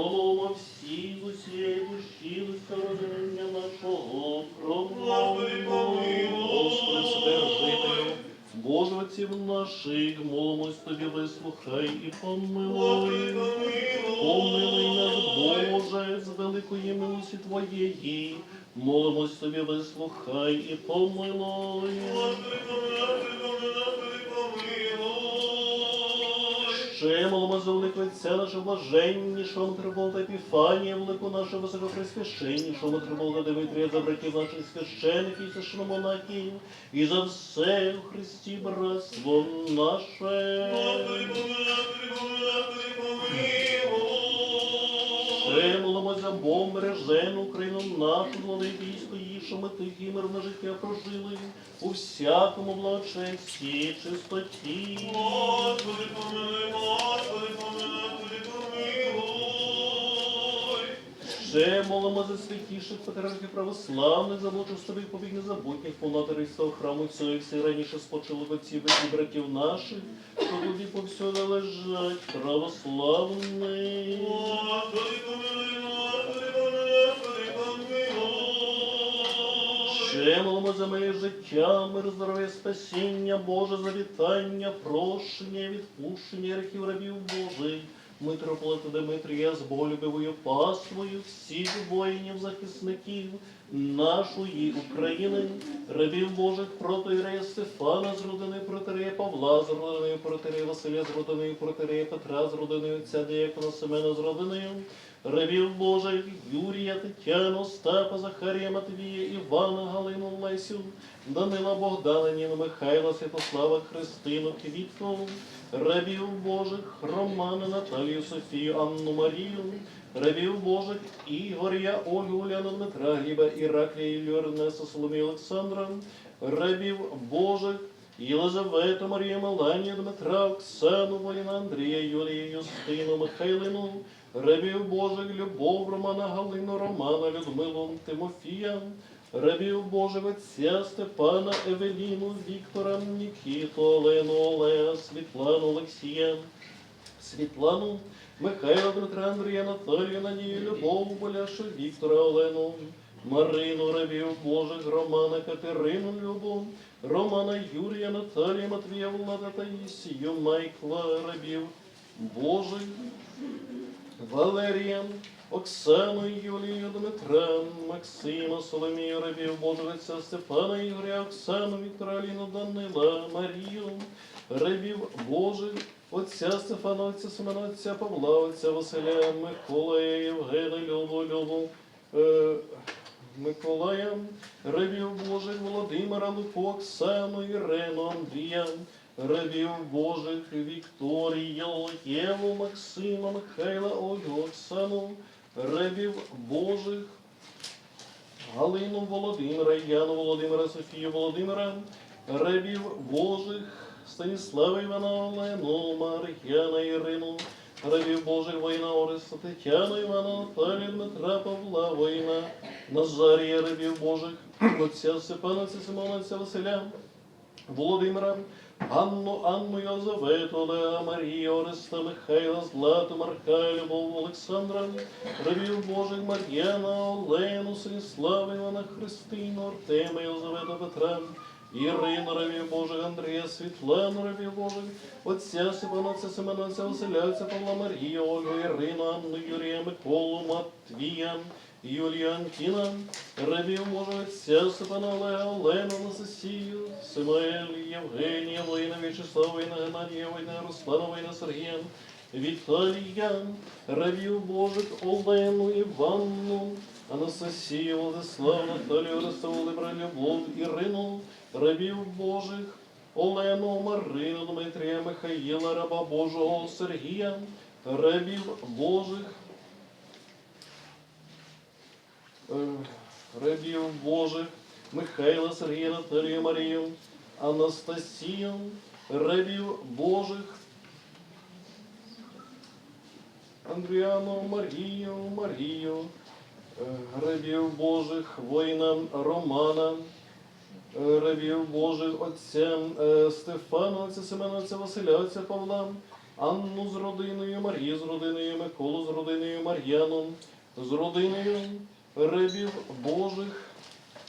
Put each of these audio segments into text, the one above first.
промовимо всі з усієї душі, до нашого промовимо. Господи, вседержителю, Боже отців наших, молимось тобі, вислухай і помилуй. Помилуй нас. Боже, з великої милості Твоєї, молимось тобі, вислухай і помилуй. Молимо за великого Отця нашого блаженнішого митрополита Епіфанія, великого нашого високопресвященнішого митрополита Дмитрія, за братів наших священиків і священомонахів, і за все у Христі братство наше. Господи, помилуй, Господи, за Бог Україну нашу, владикійську її, що ми тихі мирне життя прожили, у всякому благочесті, чистоті. Господи, помилуй, Господи, помилуй, помилуй. Ще молимо за святіших патріархів православних, за благочестивих побіг незабутніх, свого храму цього і всі раніше спочилих отців і братів наших, що тобі повсюди лежать православні. Господи, помилуй, молимо за моє життя, мир, здоров'я, спасіння, Боже, завітання, прощення, відпущення гріхів рабів Божих. Митрополита Дмитрія з болюбивою паствою всіх воїнів, захисників нашої України, рабів Божих протирея Стефана з родини протирея Павла з родиною протирея Василя з родиною протирея Петра з родиною отця Деякона Семена з родиною, рабів Божих Юрія, Тетяну, Остапа, Захарія, Матвія, Івана, Галину, Лесю, Данила, Богдана, Ніну, Михайла, Святослава, Христину, Квітку, рабів Божих, Романа, Наталію, Софію, Анну Марію, рабів Божих, Ігоря, Ольгу, Уляну, Дмитра, Гліба, Іраклія, Іллю, Ернеста, Соломію, Олександра, рабів Божих, Єлизавету, Марію, Меланію, Дмитра, Оксану, Воїна, Андрія, Юлію, Юстину, Михайлину, рабів Божих, Любов, Романа, Галину, Романа, Людмилу, Тимофія, рабів Божих, Отця, Степана, Евеліну, Віктора, Нікіту, Олену, Олега, Світлану, Олексія, Світлану, Михайла, Дмитра, Андрія, Наталію, Надію, Любов, Боляшу, Віктора, Олену, Марину, рабів Божих, Романа, Катерину, Любов, Романа, Юрія, Наталія, Матвія, Влада, Таїсію, Майкла, рабів Божих, Валерія, Оксану, Юлію, Дмитра, Максима, Соломію, рабів Божого Отця Степана, Ігоря, Оксану, Віктора, Аліну, Данила, Марію, рабів Божих, Отця Стефана, Отця Семена, Отця Павла, Отця Василя, Миколая, Євгена, Любу, Любу, е, Миколая, рабів Божих, Володимира, Луку, Оксану, Ірину, Андрія, рабів Божих, Вікторію, Єву, Максима, Михайла, Ольгу, Оксану, рабів Божих, Галину Володимира, Яну Володимира, Софію Володимира, рабів Божих, Станіслава Івана Олену, Мар'яна Ірину, рабів Божих воїна Ориста, Тетяну Івана, Наталію, Дмитра, Павла, воїна, Назарія, рабів Божих, отця Степана, Симона, Василя, Володимира, Анну, Анну Йозавету, Олега, Марію, Ореста, Михайла, Злату, Марка, Любов, Олександра, рабів Божих, Мар'яна, Олену, Станіслава, Івана, Христину, Артема, Йозавета, Петра, Ірину, рабів Божих, Андрія, Світлану, рабів Божих, Отця Степана, Отця Семена, Отця Василя, Отця Павла, Марію, Ольгу, Ірину, Анну, Юрія, Миколу, Матвія, Юлія Антіна, рабів Отця Степана, Олега, Олену, Анастасію, Симаель, Євгенія, Воїна, В'ячеслава, Воїна, Геннадія, Воїна, Руслана, Воїна, Сергія, Віталія, рабів Божих, Олену, Іванну, Анастасію, Владиславу, Наталію, Ореста, Володимира, Любов, Ірину, рабів Божих, Олену, Марину, Дмитрія, Михаїла, раба Божого, Сергія, рабів Божих, е, рабів Божих, Михайла, Сергія, Наталію, Марію, Анастасію, рабів Божих, Андріану, Марію, Марію, е, рабів Божих, воїна Романа, е, рабів Божих, отця е, Стефана, отця Семена, отця Василя, отця Павла, Анну з родиною, Марію з родиною, Миколу з родиною, Мар'яну з родиною, рабів Божих,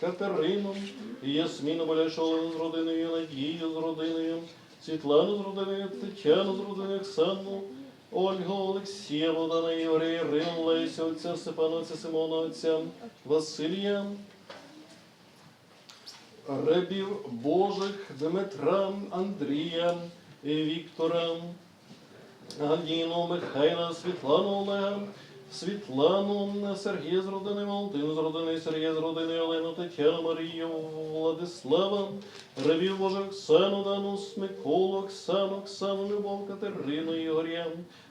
Катерину, Ясміну Боляшову з родиною, Надію з родиною, Світлану з родиною, Тетяну з родиною, Оксану, Ольгу, Олексія, Богдана, Ігоря, Ірину, Лесю, отця Степана, отця Симона, отця Василія, рабів Божих, Дмитра, Андрія, Віктора, Галіну, Михайла, Світлану Олега, Світлану, Сергія з родини, Валентину з родини, Сергія з родини, Олену, Тетяну, Марію, Владислава, Рабів Божих, Оксану, Дану, Миколу, Оксану, Оксану, Любов, Катерину, Ігоря,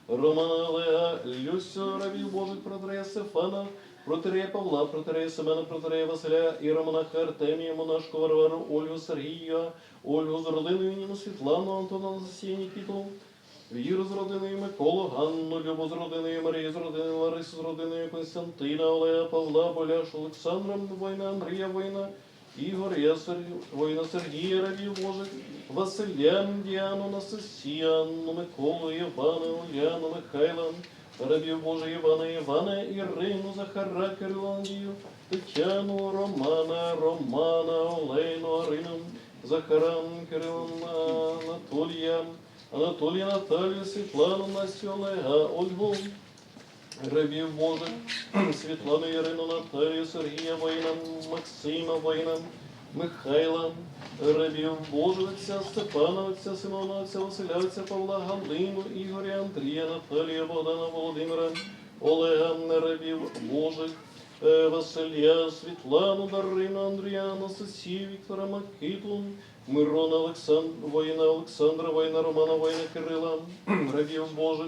Романа Олега, Люсю, Рабів Божих, Протрея Стефана, Протерея Павла, Протерея Семена, Протерея Василя, Іромонаха Артемія, Монашку Варвару, Ольгу Сергія, Ольгу з родиною, Ніну Світлану, Антона Анастасію, Нікіту, Віру з родиною Миколу, Ганну, Любу з родиною, Марію з родиною, Ларису з родиною, Константина, Олега, Павла, Боляш, Олександра, Война, Андрія, Война, Ігоря, Сер- Воїна Сергія, Рабів Божих, Василя, Діану, Анастасію, Анну, Миколу, Івана, Уляну, Михайла, Рабів Божих, Івана, Івана, Ірину, Захара, Кирилу, Надію, Тетяну, Романа, Романа, Олену, Арину, Захарам, Кирилу, Анатолія, Анатолія, Наталію, Світлану, Настю, Олега, Ольгу, Рабів Божих, Світлану, Ірину, Наталію, Сергія, Воїна, Максима, Воїна, Михайла, Рабів Божих, отця Степана, отця Симона, отця Василя, отця Павла, Галину, Ігоря, Андрія, Наталія, Богдана, Володимира, Олега, Рабів Божих, Василя, Світлану, Дарину, Андрія, Анастасію, Віктора, Макиту, Мирона, Олександр, воїна Олександра, воїна Романа, воїна Кирила, Рабів Божих,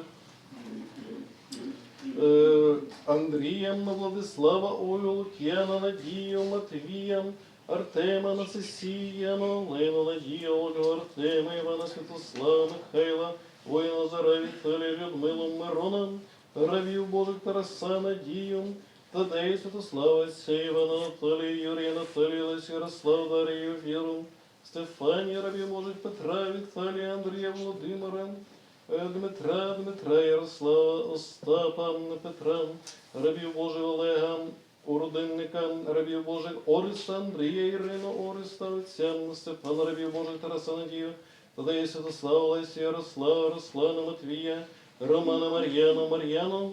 е, Андрія, Владислава, Олю, Лук'яна, Надію, Матвія, Артема, Анастасія, Олену, Надію, Олю, Артема, Івана, Святослава, Михайла, воїна Назара, Віталія, Людмилу, Мирона, Равів Божих, Тараса, Надію, Тадею, Святослава, Отця, Івана, Наталію, Юрія, Наталію, Лесі, Ярослав, Дарію, Віру, Стефанія, Рабів Божих, Петра, Віталія, Андрія, Володимира, е, Дмитра, Дмитра, Ярослава, Остапа, Петра, Рабів Божих, Олега, Уродинника, Рабів Божих, Ориста, Андрія, Ірину, Ориста, Отця, Степана, Рабів Божих, Тараса, Надію, Тадея, Святослава, Лесі, Ярослава, Руслана, Матвія, Романа, Мар'яну, Мар'яну,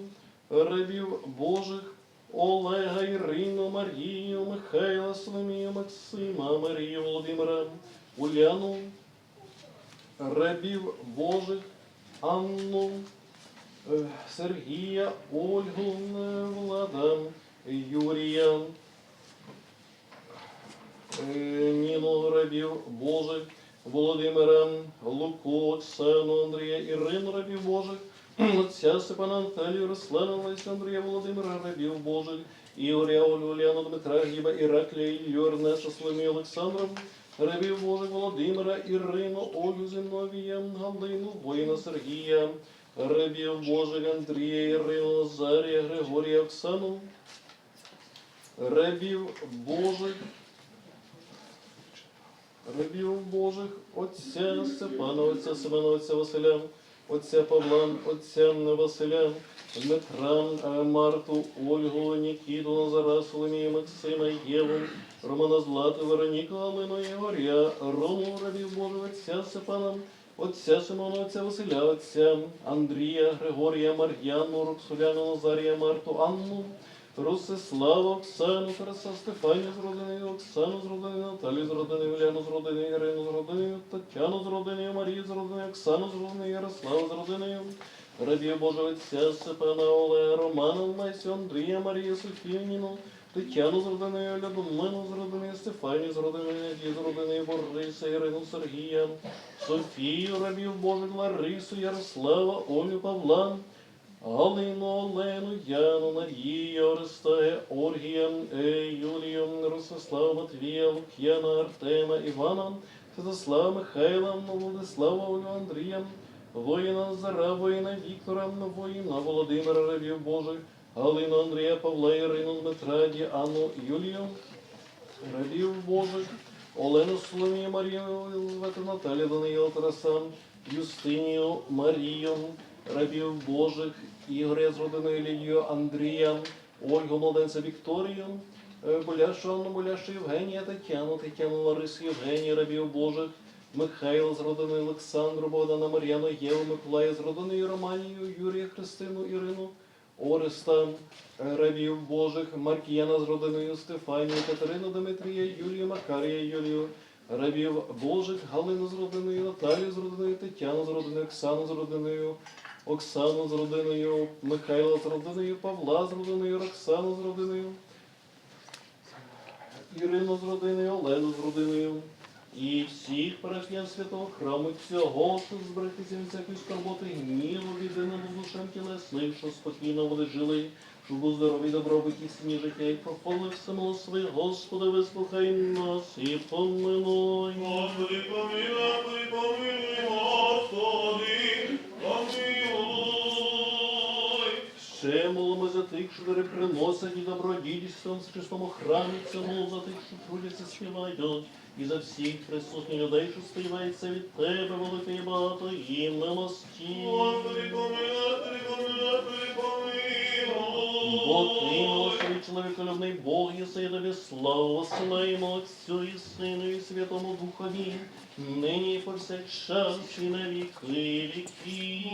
Рабів Божих, Олега, Ірину, Марію, Михайла, Соломію, Максима, Марію, Володимира, Уляну, рабів Божих, Анну, е, Сергія, Ольгу, е, Влада, Юрія, е, Ніну рабів Божих, Володимира, Луку, Оксану, Андрія, Ірину рабів Божих, отця Степана Наталію, Руслана, Леся, Андрія, Володимира, рабів Божих, Ігоря, Олю, Дмитра, Гіба, Іраклія, Ілью, Ернеста, Соломію, Олександра, рабів Божих, Володимира, Ірину, Олю, Зиновія, Галину, воїна Сергія, рабів Божих, Андрія, Ірину, Назарія, Григорія, Оксану, рабів Божих, рабів Божих, отця Степана, отця Семена, отця Василя, отця Павла, отця Василя, Дмитра, е, Марту, Ольгу, Нікіту, Назара, Соломію, Максима, Єву, Романа Злати, Вероніку, Алину, Ігоря, Рому, рабів Божих, отця Степана, отця Симона, отця Василя, отця Андрія, Григорія, Мар'яну, Роксуляну, Назарія, Марту, Анну, Ростислава, Оксану, Тараса, Стефанію з родиною, Оксану з родиною, Наталію з родиною, Уляну з родиною, Ірину з родиною, Тетяну з родиною, Марію з родиною, Оксану з родиною, Ярославу з родиною, Рабів Божого Отця, Степана, Олега, Романа, Лесю, Андрія, Марію, Софію, Тетяну з родиною, Людмилу з родиною, Стефанію з родиною, Надію з родиною, Бориса, Ірину, Сергія, Софію, рабів Божих, Ларису, Ярослава, Олю, Павла, Галину, Олену, Яну, Надію, Орестая, Оргія, е, Юлію, Ростислава, Матвія, Лук'яна, Артема, Івана, Святослава, Михайла, Владислава, Олю, Андрія, воїна Назара, воїна Віктора, воїна Володимира, рабів Божих, Галину, Андрія, Павла, Ірину, Дмитра, Діану, Юлію, рабів Божих, Олену Соломію, Марію, Єлизавету, Наталію, Даниїла, Тараса, Юстинію, Марію, рабів Божих, Ігоря з родиною Лілію, Андрія, Ольгу Молоденця Вікторію, е, Боляшу Анну, Боляшу Євгенія, Тетяну, Тетяну Ларису, Євгенія, рабів Божих, Михайла з родиною Олександру, Богдана Мар'яну, Єву, Миколая з родиною Романію, Юрія, Христину, Ірину, Ореста, е, рабів Божих, Маркіяна з родиною Стефанію, Катерину, Дмитрія, Юлію, Макарія, Юлію, рабів Божих, Галину з родиною, Наталію з родиною, Тетяну з родиною, Оксану з родиною, Оксану з родиною, Михайла з родиною, Павла з родиною, Роксану з родиною, Ірину з родиною, Олену з родиною. І всіх парафіян святого храму цього, що зберегтися від всякої скорботи, гніву, біди над душем тілесних, що спокійно вони жили, щоб у здорові добробуті сні життя і проходили всемилости, Господи, вислухай нас і помилуй. Господи, помилуй, помилуй, Господи, помилуй. Ще молимо за тих, що дари приносять і добродійство в святому храмі цьому, за тих, що трудяться, співають, і за всіх присутніх людей, що сподіваються від Тебе, велике і багато, і милості. Господи, помилуй, помилуй, помилуй. Бо ти, милостивий чоловіколюбний Бог, і Сидові, Слава посилаємо Отцю і Сину і Святому Духові, нині і повсякчас і на віки віки.